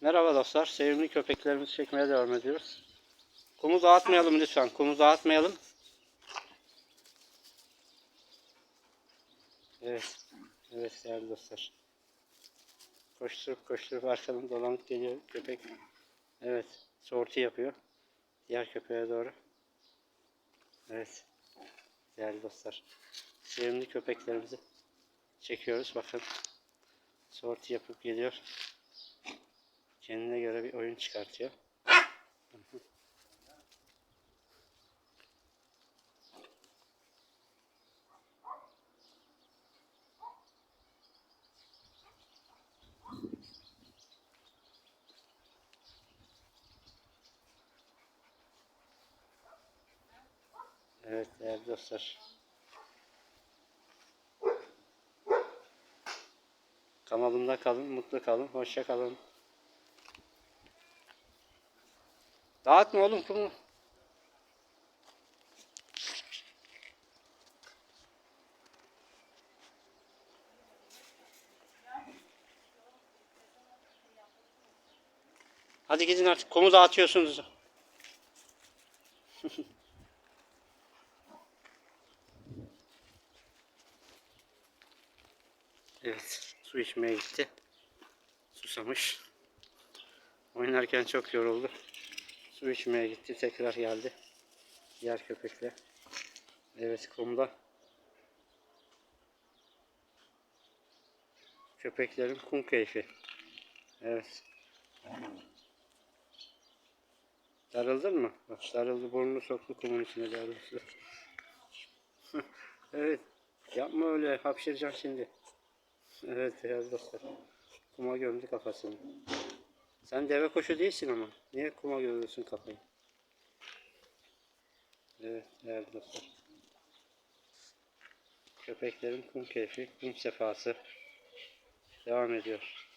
Merhaba dostlar. Sevimli köpeklerimizi çekmeye devam ediyoruz. Kumu dağıtmayalım lütfen. Kumu dağıtmayalım. Evet. Evet değerli dostlar. Koşturup koşturup arkadan dolanıp geliyor köpek. Evet. Sorti yapıyor. Diğer köpeğe doğru. Evet. Değerli dostlar. Sevimli köpeklerimizi çekiyoruz. Bakın. Sorti yapıp geliyor. Kendine göre bir oyun çıkartıyor. Evet değerli dostlar. Kanalımda kalın, mutlu kalın, hoşça kalın. Dağıtma oğlum kumu. Hadi gidin artık kumu dağıtıyorsunuz. evet, su içmeye gitti. Susamış. Oynarken çok yoruldu. Su içmeye gitti. Tekrar geldi. Diğer köpekle. Evet kumda. Köpeklerin kum keyfi. Evet. Darıldın mı? Bak darıldı burnunu soktu kumun içine darıldı. evet. Yapma öyle hapşıracaksın şimdi. Evet beyaz dostlar. Kuma gömdü kafasını. Sen deve kuşu değilsin ama. Niye kuma gömüyorsun kafayı? Evet değerli dostlar. Köpeklerin kum keyfi, kum sefası devam ediyor.